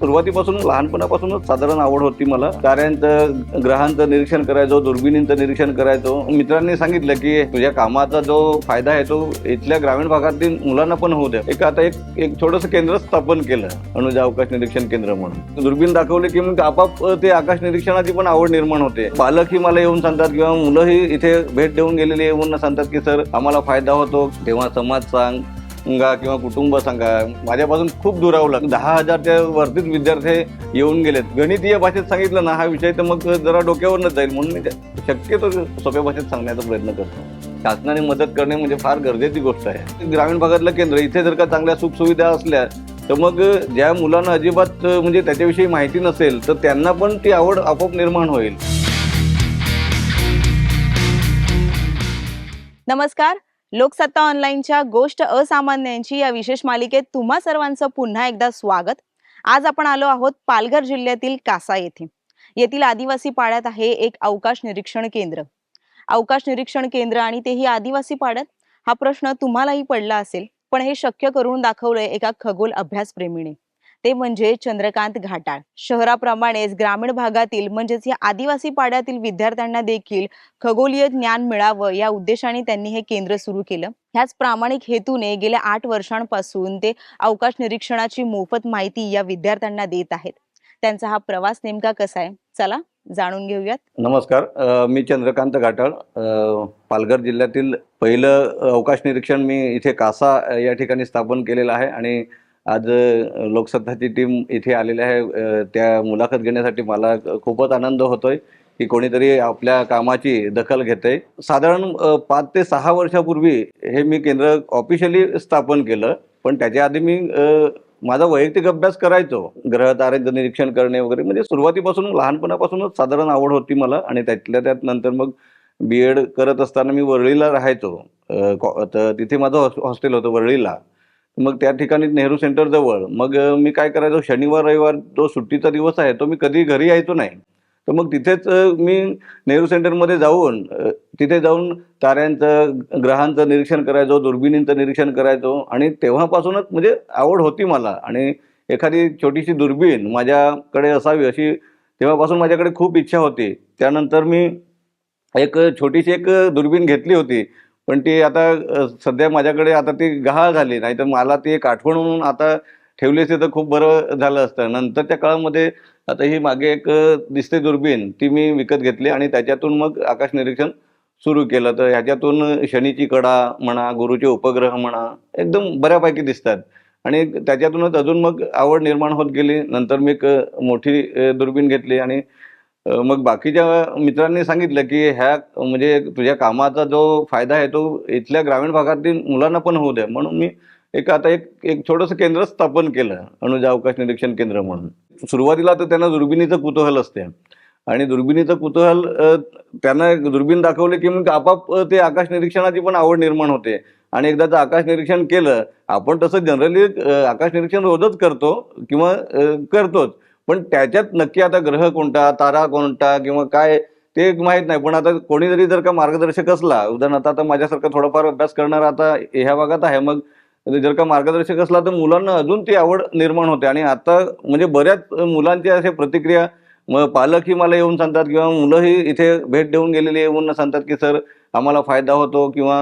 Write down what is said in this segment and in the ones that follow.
सुरुवातीपासून लहानपणापासूनच साधारण आवड होती मला. ताऱ्यांचं ग्रहांचं निरीक्षण करायचो दुर्बिणींचं निरीक्षण करायचो. मित्रांनी सांगितलं की तुझ्या कामाचा जो फायदा आहे तो इथल्या ग्रामीण भागातील मुलांना पण होऊ द्या एक आता एक एक थोडंसं केंद्र स्थापन केलं अनुजा अवकाश निरीक्षण केंद्र म्हणून. दुर्बीण दाखवले की मग आपाप ते आकाश निरीक्षणाची पण आवड निर्माण होते. पालकही मला येऊन सांगतात किंवा मुलंही इथे भेट देऊन गेलेली येऊन सांगतात की सर आम्हाला फायदा होतो. तेव्हा समाज सांग सांगा किंवा कुटुंब सांगा माझ्यापासून खूप दुरावलं दहा हजारच्या वरतीच विद्यार्थी येऊन गेलेत. गणितीय भाषेत सांगितलं ना हा विषय तर मग जरा डोक्यावरच जाईल. म्हणून मी शक्यतो सोप्या भाषेत सांगण्याचा प्रयत्न करतो. शासनाने मदत करणे म्हणजे फार गरजेची गोष्ट आहे. ग्रामीण भागातलं केंद्र इथे जर का चांगल्या सुखसुविधा असल्या तर मग ज्या मुलांना अजिबात म्हणजे त्याच्याविषयी माहिती नसेल तर त्यांना पण ती आवड आपोआप निर्माण होईल. नमस्कार. लोकसत्ता ऑनलाईनच्या गोष्ट असामान्यांची या विशेष मालिकेत तुम्हा सर्वांचं पुन्हा एकदा स्वागत. आज आपण आलो आहोत पालघर जिल्ह्यातील कासा येथे. येथील आदिवासी पाड्यात आहे एक अवकाश निरीक्षण केंद्र. अवकाश निरीक्षण केंद्र आणि तेही आदिवासी पाड्यात? हा प्रश्न तुम्हालाही पडला असेल पण हे शक्य करून दाखवलंय एका खगोल अभ्यासप्रेमीने. ते म्हणजे चंद्रकांत घाटाळ. शहराप्रमाणेच ग्रामीण भागातील म्हणजेच या आदिवासी पाड्यातील विद्यार्थ्यांना देखील खगोलीय ज्ञान मिळावं या उद्देशाने त्यांनी हे केंद्र सुरू केलं. ह्याच प्रामाणिक हेतूने गेल्या आठ वर्षांपासून ते अवकाश निरीक्षणाची मोफत माहिती या विद्यार्थ्यांना देत आहेत. त्यांचा हा प्रवास नेमका कसा आहे? चला जाणून घेऊयात. नमस्कार मी चंद्रकांत घाटाळ. पालघर जिल्ह्यातील पहिलं अवकाश निरीक्षण मी इथे कासा या ठिकाणी स्थापन केलेलं आहे आणि आज लोकसत्ताची टीम इथे आलेली आहे. त्या मुलाखत घेण्यासाठी मला खूपच आनंद होतोय की कोणीतरी आपल्या कामाची दखल घेते साधारण पाच ते सहा वर्षापूर्वी हे मी केंद्र ऑफिशियली स्थापन केलं. पण त्याच्या आधी मी माझा वैयक्तिक अभ्यास करायचो. ग्रह तारेचं निरीक्षण करणे वगैरे. म्हणजे सुरुवातीपासून लहानपणापासूनच साधारण आवड होती मला. आणि त्यातल्या त्यात नंतर मग बी एड करत असताना मी वरळीला राहायचो. कॉ- तर तिथे माझं हॉस्टेल होतं वरळीला. मग त्या ठिकाणी नेहरू सेंटर जवळ. मग मी काय करायचो शनिवार रविवार जो सुट्टीचा दिवस आहे तो मी कधी घरी यायचो नाही. तर मग तिथेच मी नेहरू सेंटरमध्ये जाऊन तिथे जाऊन ताऱ्यांचं ग्रहांचं निरीक्षण करायचो दुर्बिणींचं निरीक्षण करायचो आणि तेव्हापासूनच म्हणजे आवड होती मला. आणि एखादी छोटीशी दुर्बीण माझ्याकडे असावी अशी तेव्हापासून माझ्याकडे खूप इच्छा होती. त्यानंतर मी एक छोटीशी एक दुर्बीण घेतली होती. पण ती आता सध्या माझ्याकडे आता ती गहाळ झाली. नाही तर मला ती एक आठवण म्हणून आता ठेवली असते तर खूप बरं झालं असतं. नंतरच्या काळामध्ये आता ही मागे एक दिसते दुर्बीण ती मी विकत घेतली आणि त्याच्यातून मग आकाश निरीक्षण सुरू केलं. तर ह्याच्यातून शनीची कडा म्हणा गुरुचे उपग्रह म्हणा एकदम बऱ्यापैकी दिसतात. आणि त्याच्यातूनच अजून मग आवड निर्माण होत गेली. नंतर मी एक मोठी दुर्बीण घेतली आणि मग बाकीच्या मित्रांनी सांगितलं की ह्या म्हणजे तुझ्या कामाचा जो फायदा आहे तो इथल्या ग्रामीण भागातील मुलांना पण होऊ द्या म्हणून मी एक आता एक एक छोटंसं केंद्र स्थापन केलं अनुजा अवकाश निरीक्षण केंद्र म्हणून. सुरुवातीला तर त्यांना दुर्बिणीचं कुतूहल असते. आणि दुर्बिणीचं कुतूहल त्यांना दुर्बीण दाखवले की मग आपाप ते आकाश निरीक्षणाची पण आवड निर्माण होते. आणि एकदाचं आकाश निरीक्षण केलं आपण तसं जनरली आकाश निरीक्षण रोजच करतो किंवा करतोच. पण त्याच्यात नक्की आता ग्रह कोणता तारा कोणता किंवा काय ते माहीत नाही. पण आता कोणी जरी जर का मार्गदर्शक असला उदाहरणार्थ आता माझ्यासारखा थोडाफार अभ्यास करणारा आता ह्या भागात आहे. मग जर का मार्गदर्शक असला तर मुलांना अजून ती आवड निर्माण होते. आणि आता म्हणजे बऱ्याच मुलांच्या अशा प्रतिक्रिया मग पालकही मला येऊन सांगतात किंवा मुलंही इथे भेट देऊन गेलेली येऊन सांगतात की सर आम्हाला फायदा होतो किंवा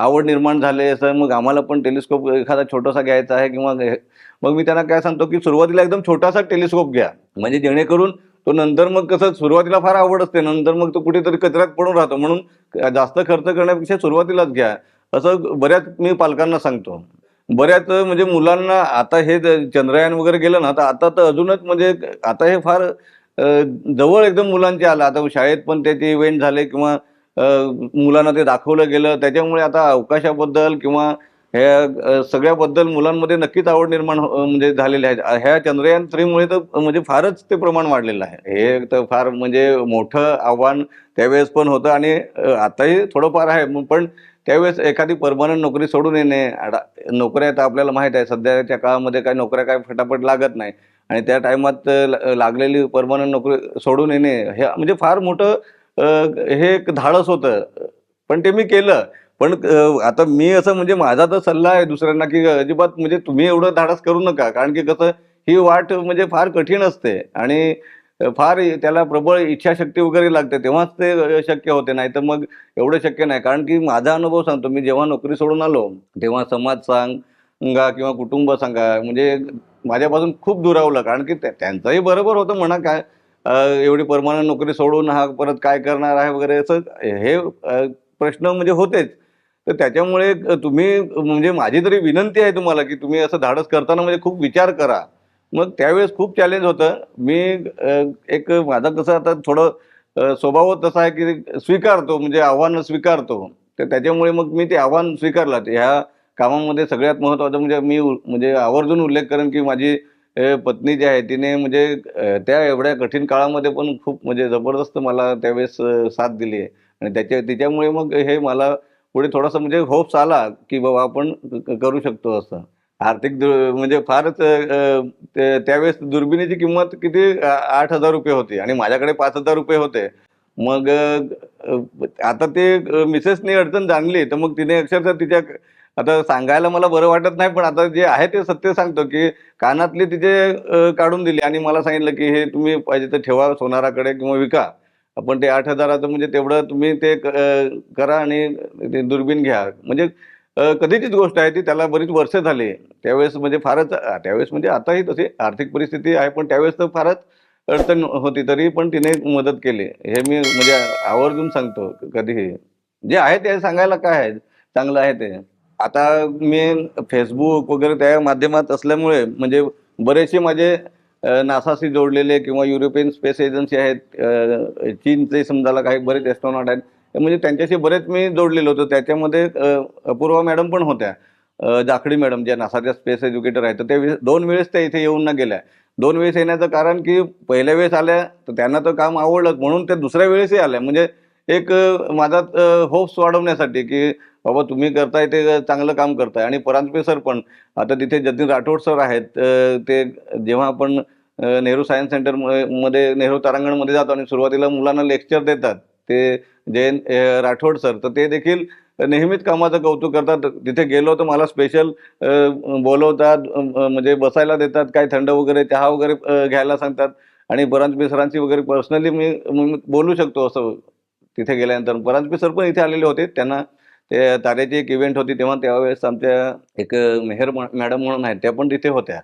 आवड निर्माण झाले असं मग आम्हाला पण टेलिस्कोप एखादा छोटासा घ्यायचा आहे किंवा मग मी त्यांना काय सांगतो की सुरुवातीला एकदम छोटासा टेलिस्कोप घ्या. म्हणजे जेणेकरून तो नंतर मग कसं सुरुवातीला फार आवड असते नंतर मग तो कुठेतरी कचऱ्यात पडून राहतो. म्हणून जास्त खर्च करण्यापेक्षा सुरुवातीलाच घ्या. असं बऱ्याच मी पालकांना सांगतो. बऱ्याच म्हणजे मुलांना आता हे चंद्रयान वगैरे गेलं ना तर आता तर अजूनच म्हणजे आता हे फार जवळ एकदम मुलांचे आलं. आता शाळेत पण त्याचे इव्हेंट झाले किंवा मुलांना ते दाखवलं गेलं. त्याच्यामुळे आता अवकाशाबद्दल किंवा ह्या सगळ्याबद्दल मुलांमध्ये नक्कीच आवड निर्माण हो- म्हणजे झालेली आहे. ह्या चंद्रयान थ्रीमुळे तर म्हणजे फारच ते प्रमाण वाढलेलं आहे. हे तर फार म्हणजे मोठं आव्हान त्यावेळेस पण होतं आणि आताही थोडंफार आहे. पण त्यावेळेस एखादी परमनंट नोकरी सोडून येणे नोकऱ्या तर आपल्याला माहीत आहे. सध्याच्या काळामध्ये काय नोकऱ्या काय फटाफट लागत नाही. आणि त्या टायमात लागलेली परमनंट नोकरी सोडून येणे हे म्हणजे फार मोठं हे एक धाडस होतं. पण ते मी केलं. पण आता मी असं म्हणजे माझा तर सल्ला आहे दुसऱ्यांना की अजिबात म्हणजे तुम्ही एवढं धाडस करू नका. कारण की कसं ही वाट म्हणजे फार कठीण असते. आणि फार त्याला प्रबळ इच्छाशक्ती वगैरे लागते. तेव्हाच ते शक्य होते. नाही तर मग एवढं शक्य नाही. कारण की माझा अनुभव सांगतो. मी जेव्हा नोकरी सोडून आलो तेव्हा समाज सांगा किंवा कुटुंब सांगा म्हणजे माझ्यापासून खूप दुरावलं. कारण की त्यांचंही बरोबर होतं म्हणा काय. एवढी परमानंट नोकरी सोडून हा परत काय करणार आहे वगैरे असं हे प्रश्न म्हणजे होतेच. तर त्याच्यामुळे तुम्ही म्हणजे माझी तरी विनंती आहे तुम्हाला की तुम्ही असं धाडस करताना म्हणजे खूप विचार करा. मग त्यावेळेस खूप चॅलेंज होतं. मी एक माझं कसं आता थोडं स्वभाव तसा आहे की स्वीकारतो म्हणजे आव्हानं स्वीकारतो. तर त्याच्यामुळे मग मी ते आव्हान स्वीकारलं. ह्या कामामध्ये सगळ्यात महत्त्वाचं म्हणजे मी उ- म्हणजे आवर्जून उल्लेख करेन की माझी पत्नी जी आहे तिने म्हणजे त्या एवढ्या कठीण काळामध्ये पण खूप म्हणजे जबरदस्त मला त्यावेळेस साथ दिली आहे. आणि त्याच्या तिच्यामुळे मग हे मला पुढे थोडासा म्हणजे होप्स आला की बाबा आपण करू शकतो असं. आर्थिक दु- म्हणजे फारच त्यावेळेस दुर्बिणीची किंमत किती? आठ हजार रुपये होती आणि माझ्याकडे पाच हजार रुपये होते. मग आता ते मिसेसने अडचण जाणली तर मग तिने अक्षरशः तिच्या आता सांगायला मला बरं वाटत नाही पण आता जे आहे ते सत्य सांगतो की कानातली तिथे काढून दिली आणि मला सांगितलं की हे तुम्ही पाहिजे तर ठेवा सोनाराकडे किंवा विका. आपण ते आठ हजाराचं म्हणजे तेवढं तुम्ही ते करा आणि ते दुर्बीण घ्या. म्हणजे कधीचीच गोष्ट आहे ती त्याला बरीच वर्ष झाली. त्यावेळेस म्हणजे फारच त्यावेळेस म्हणजे आताही तशी आर्थिक परिस्थिती आहे पण त्यावेळेस तर फारच अडचण होती तरी पण तिने मदत केली. हे मी म्हणजे आवर्जून सांगतो कधीही. जे आहे ते सांगायला काय आहे? चांगलं आहे ते. आता मी फेसबुक वगैरे त्या माध्यमात असल्यामुळे म्हणजे बरेचसे माझे नासाशी जोडलेले किंवा युरोपियन स्पेस एजन्सी आहेत चीनचे समजायला काही बरेच एस्ट्रॉनॉट आहेत. म्हणजे त्यांच्याशी बरेच मी जोडलेलो होतो. त्याच्यामध्ये अपूर्वा मॅडम पण होत्या. जाखडी मॅडम ज्या नासाच्या स्पेस एज्युकेटर आहेत. तर ते दोन वेळेस त्या इथे येऊन ना गेल्या. दोन वेळेस येण्याचं कारण की पहिल्या वेळेस आल्या तर त्यांना तर काम आवडलं. म्हणून ते दुसऱ्या वेळेसही आल्या. म्हणजे एक माझा होप्स वाढवण्यासाठी की बाबा तुम्ही करताय ते चांगलं काम करताय. आणि परांजपे सर पण आता तिथे जतीन राठोड सर आहेत ते जेव्हा आपण नेहरू सायन्स सेंटर म- मध्ये नेहरू तारांगणमध्ये जातो आणि सुरुवातीला मुलांना लेक्चर देतात ते जयंत राठोड सर तर ते देखील नेहमीच कामाचं कौतुक करतात. तिथे गेलो तर मला स्पेशल बोलवतात म्हणजे बसायला देतात काय थंड वगैरे चहा वगैरे घ्यायला सांगतात. आणि परांजपे सरांची वगैरे पर्सनली मी मी बोलू शकतो असं तिथे गेल्यानंतर परांजपे सर पण इथे आलेले होते. त्यांना ते ताऱ्याची एक इव्हेंट होती तेव्हा त्यावेळेस आमच्या एक मेहर मॅडम म्हणून आहेत त्या पण तिथे होत्या.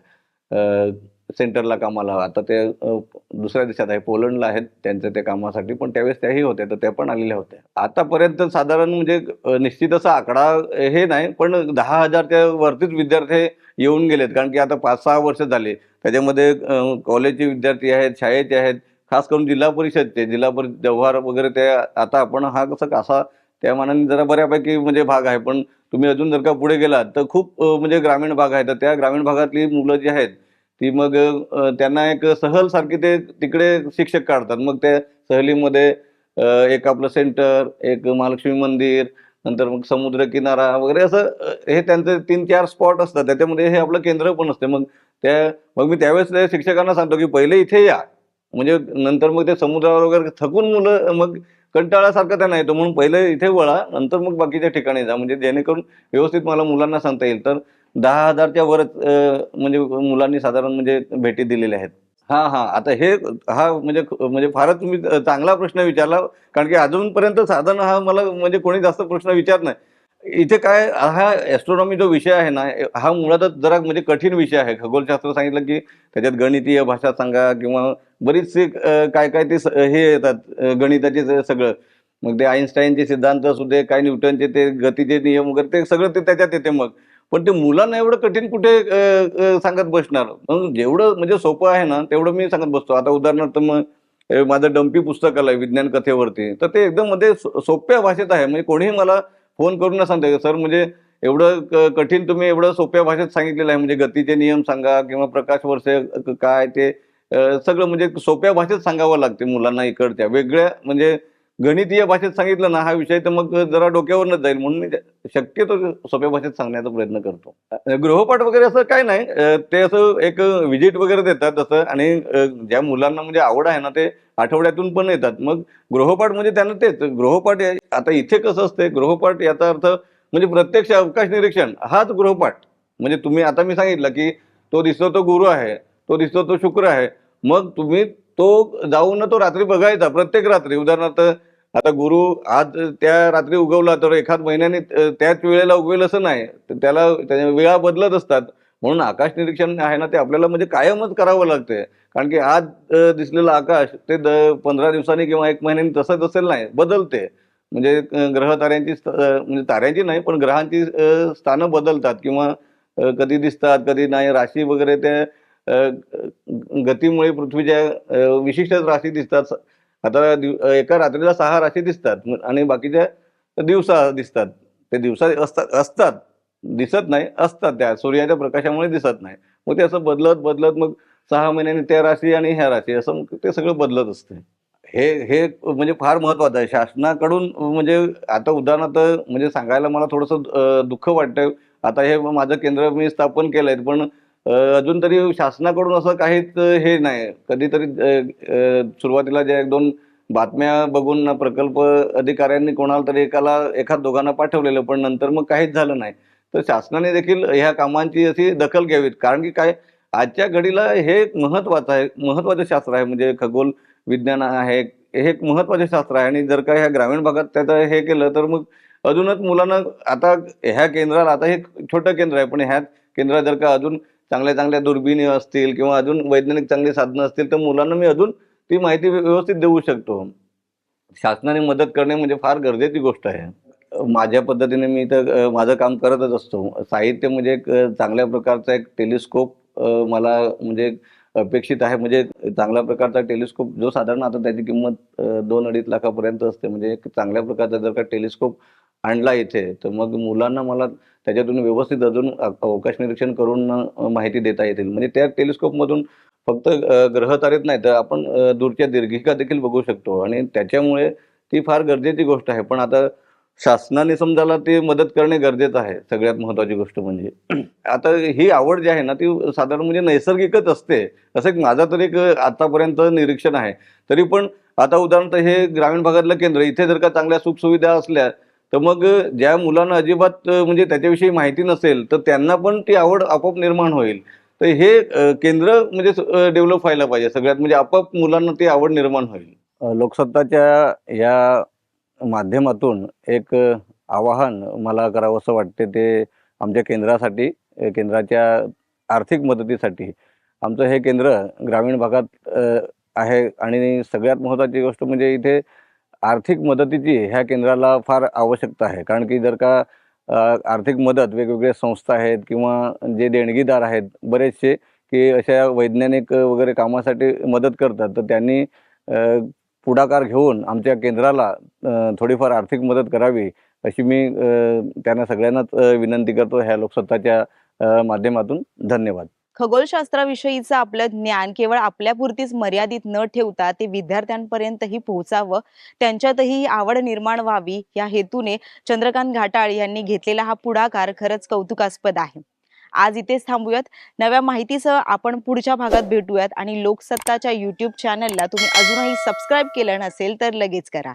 सेंटरला कामाला. आता ते दुसऱ्या देशात आहे पोलंडला आहेत त्यांच्या त्या कामासाठी पण त्यावेळेस त्याही होत्या तर त्या पण आलेल्या होत्या. आतापर्यंत साधारण म्हणजे निश्चित असा आकडा हे नाही पण दहा हजारच्या वरतीच विद्यार्थी येऊन गेलेत. कारण की आता पाच सहा वर्ष झाले. त्याच्यामध्ये कॉलेजचे विद्यार्थी आहेत शाळेचे आहेत खास करून जिल्हा परिषदचे जिल्हा परिषद जव्हार वगैरे ते आता आपण हा कसं कसा त्या मानाने जरा बऱ्यापैकी म्हणजे भाग आहे. पण तुम्ही अजून जर का पुढे गेलात तर खूप म्हणजे ग्रामीण भाग आहे. तर त्या ग्रामीण भागातली मुलं जी आहेत ती मग त्यांना एक सहल सारखी ते तिकडे शिक्षक काढतात. मग त्या सहलीमध्ये एक आपलं सेंटर एक महालक्ष्मी मंदिर नंतर मग समुद्र किनारा वगैरे असं हे त्यांचे तीन चार स्पॉट असतात. त्याच्यामध्ये हे आपलं केंद्र पण असते. मग त्या मग मी त्यावेळेस शिक्षकांना सांगतो की पहिले इथे या. म्हणजे नंतर मग ते समुद्रावर वगैरे थकून मुलं मग कंटाळासारखं त्यांना येतो. म्हणून पहिले इथे वळा नंतर मग बाकीच्या ठिकाणी जा. म्हणजे जेणेकरून व्यवस्थित मला मुलांना सांगता येईल. तर दहा हजारच्या वरच म्हणजे मुलांनी साधारण म्हणजे भेटी दिलेल्या आहेत. हा हा. आता हे हा म्हणजे म्हणजे फारच तुम्ही चांगला प्रश्न विचारला. कारण की अजूनपर्यंत साधारण हा मला म्हणजे कोणी जास्त प्रश्न विचारत नाही. इथे काय हा ॲस्ट्रॉनॉमी जो विषय आहे ना हा मुळातच जरा म्हणजे कठीण विषय आहे. खगोलशास्त्र सांगितलं की त्याच्यात गणितीय भाषा सांगा किंवा बरीचसे काय काय ते स- हे येतात गणिताचे सगळं. मग ते आईन्स्टाईनचे सिद्धांत असू दे काय न्यूटनचे ते गतीचे नियम वगैरे ते सगळं ते त्याच्यात येते मग. पण ते मुलांना एवढं कठीण कुठे सांगत बसणार? मग जेवढं म्हणजे सोपं आहे ना तेवढं मी सांगत बसतो. आता उदाहरणार्थ मग माझं डंपी पुस्तक आलंय विज्ञान कथेवरती तर ते एकदम मध्ये सो- सोप्या भाषेत आहे. म्हणजे कोणीही मला फोन करून न सांगते सर म्हणजे एवढं कठीण तुम्ही एवढं सोप्या भाषेत सांगितलेलं आहे. म्हणजे गतीचे नियम सांगा किंवा प्रकाश वर्ष काय ते सगळं म्हणजे सोप्या भाषेत सांगावं लागते मुलांना इकडच्या. वेगळ्या म्हणजे गणितीय भाषेत सांगितलं ना हा विषय तर मग जरा डोक्यावरनच जाईल. म्हणून मी शक्यतो सोप्या भाषेत सांगण्याचा प्रयत्न करतो. गृहपाठ वगैरे असं काय नाही. ते असं एक व्हिजिट वगैरे देतात तसं. आणि ज्या मुलांना म्हणजे आवड आहे ना ते आठवड्यातून पण येतात. मग गृहपाठ म्हणजे त्यांना तेच. गृहपाठ आता इथे कसं असते? गृहपाठ याचा अर्थ म्हणजे प्रत्यक्ष अवकाश निरीक्षण हाच गृहपाठ. म्हणजे तुम्ही आता मी सांगितलं की तो दिसतो तो गुरु आहे. तो दिसतो तो शुक्र आहे. मग तुम्ही तो जाऊन तो रात्री बघायचा प्रत्येक रात्री. उदाहरणार्थ आता गुरु आज त्या रात्री उगवला तर एखाद महिन्याने त्याच वेळेला उगवेल असं नाही. तर त्याला त्याच्या वेळा बदलत असतात. म्हणून आकाश निरीक्षण आहे ना ते आपल्याला म्हणजे कायमच करावं लागते कारण की आज दिसलेलं आकाश ते द पंधरा दिवसांनी किंवा एक महिन्याने तसंच असेल नाही बदलते. म्हणजे ग्रह ताऱ्यांची म्हणजे ताऱ्यांची नाही पण ग्रहांची स्थानं बदलतात. किंवा कधी दिसतात कधी नाही राशी वगैरे त्या गतीमुळे पृथ्वीच्या विशिष्टच विशिष्ट राशी दिसतात. आता एका रात्रीला सहा राशी दिसतात आणि बाकीच्या दिवसा दिसतात. ते दिवसा असतात असतात. दिसत नाही असतात त्या. सूर्याच्या प्रकाशामुळे दिसत नाही. मग ते असं बदलत बदलत मग सहा महिन्यांनी त्या राशी आणि ह्या राशी असं ते सगळं बदलत असते. हे हे म्हणजे फार महत्वाचं आहे. शासनाकडून म्हणजे आता उदाहरणार्थ म्हणजे सांगायला मला थोडंसं दुःख वाटतं आता हे माझं केंद्र मी स्थापन केलं आहे पण अजून तरी शासनाकडून असं काहीच हे नाही. कधीतरी सुरुवातीला ज्या एक दोन बातम्या बघून प्रकल्प अधिकाऱ्यांनी कोणाला तरी एकाला एखाद दोघांना पाठवलेलं पण नंतर मग काहीच झालं नाही. तर शासनाने देखील ह्या कामांची अशी दखल घ्यावीत. कारण की काय आजच्या घडीला हे एक महत्वाचं आहे महत्वाचं शास्त्र आहे. म्हणजे खगोल विज्ञान आहे हे एक महत्वाचं शास्त्र आहे. आणि जर का ह्या ग्रामीण भागात त्याचं हे केलं तर मग अजूनच मुलांना आता ह्या केंद्राला आता हे छोटं केंद्र आहे. पण ह्या केंद्रात जर का अजून चांगल्या चांगल्या दुर्बिणी असतील किंवा अजून वैज्ञानिक चांगली साधनं असतील तर मुलांना मी अजून ती माहिती व्यवस्थित देऊ शकतो. शासनाने मदत करणे म्हणजे फार गरजेची गोष्ट आहे. माझ्या पद्धतीने मी तर माझं काम करतच असतो. साहित्य म्हणजे एक चांगल्या प्रकारचा एक टेलिस्कोप मला म्हणजे अपेक्षित आहे. म्हणजे चांगल्या प्रकारचा टेलिस्कोप जो साधारण आता त्याची किंमत दोन अडीच लाखापर्यंत असते. म्हणजे एक चांगल्या प्रकारचा जर का टेलिस्कोप आणला इथे. तर मग मुलांना मला त्याच्यातून व्यवस्थित अजून अवकाश निरीक्षण करून माहिती देता येतील. म्हणजे त्या टेलिस्कोपमधून फक्त अ, ग्रहतारेत नाही तर आपण दूरच्या दीर्घिका देखील बघू शकतो. आणि त्याच्यामुळे ती फार गरजेची गोष्ट आहे. पण आता शासनाने समजायला ते मदत करणे गरजेचं आहे सगळ्यात महत्वाची गोष्ट म्हणजे. आता ही आवड जी आहे ना ती साधारण म्हणजे नैसर्गिकच असते. असं एक माझा तरी एक आतापर्यंत निरीक्षण आहे. तरी पण आता उदाहरणार्थ हे ग्रामीण भागातलं केंद्र इथे जर का चांगल्या सुखसुविधा असल्या तर मग ज्या मुलांना अजिबात म्हणजे त्याच्याविषयी माहिती नसेल तर त्यांना पण ती आवड आपोआप निर्माण होईल. तर हे केंद्र म्हणजे डेव्हलप व्हायला पाहिजे. सगळ्यात म्हणजे आपोआप मुलांना ती आवड निर्माण होईल. लोकसत्ताच्या या माध्यमातून एक आवाहन मला करावंसं वाटते ते आमच्या केंद्रासाठी केंद्राच्या आर्थिक मदतीसाठी. आमचं हे केंद्र ग्रामीण भागात आहे आणि सगळ्यात महत्त्वाची गोष्ट म्हणजे इथे आर्थिक मदतीची ह्या केंद्राला फार आवश्यकता आहे. कारण की जर का आर्थिक मदत वेगवेगळ्या संस्था आहेत किंवा जे देणगीदार आहेत बरेचसे की अशा वैज्ञानिक वगैरे कामासाठी मदत करतात तर त्यांनी पुढाकार घेऊन आमच्या केंद्राला थोडीफार आर्थिक मदत करावी अशी मी त्यांना सगळ्यांनाच विनंती करतो. ह्या लोकसत्ताच्या माध्यमातून धन्यवाद. खगोलशास्त्राविषयीचं आपलं ज्ञान केवळ आपल्यापुरतीच मर्यादित न ठेवता ते विद्यार्थ्यांपर्यंतही पोहोचावं त्यांच्यातही आवड निर्माण व्हावी या हेतूने चंद्रकांत घाटाळ यांनी घेतलेला हा पुढाकार खरंच कौतुकास्पद आहे. आज इथेच थांबूयात. नव्या माहितीसह आपण पुढच्या भागात भेटूयात आणि लोकसत्ताच्या युट्यूब चॅनलला तुम्ही अजूनही सबस्क्राईब केलं नसेल तर लगेच करा.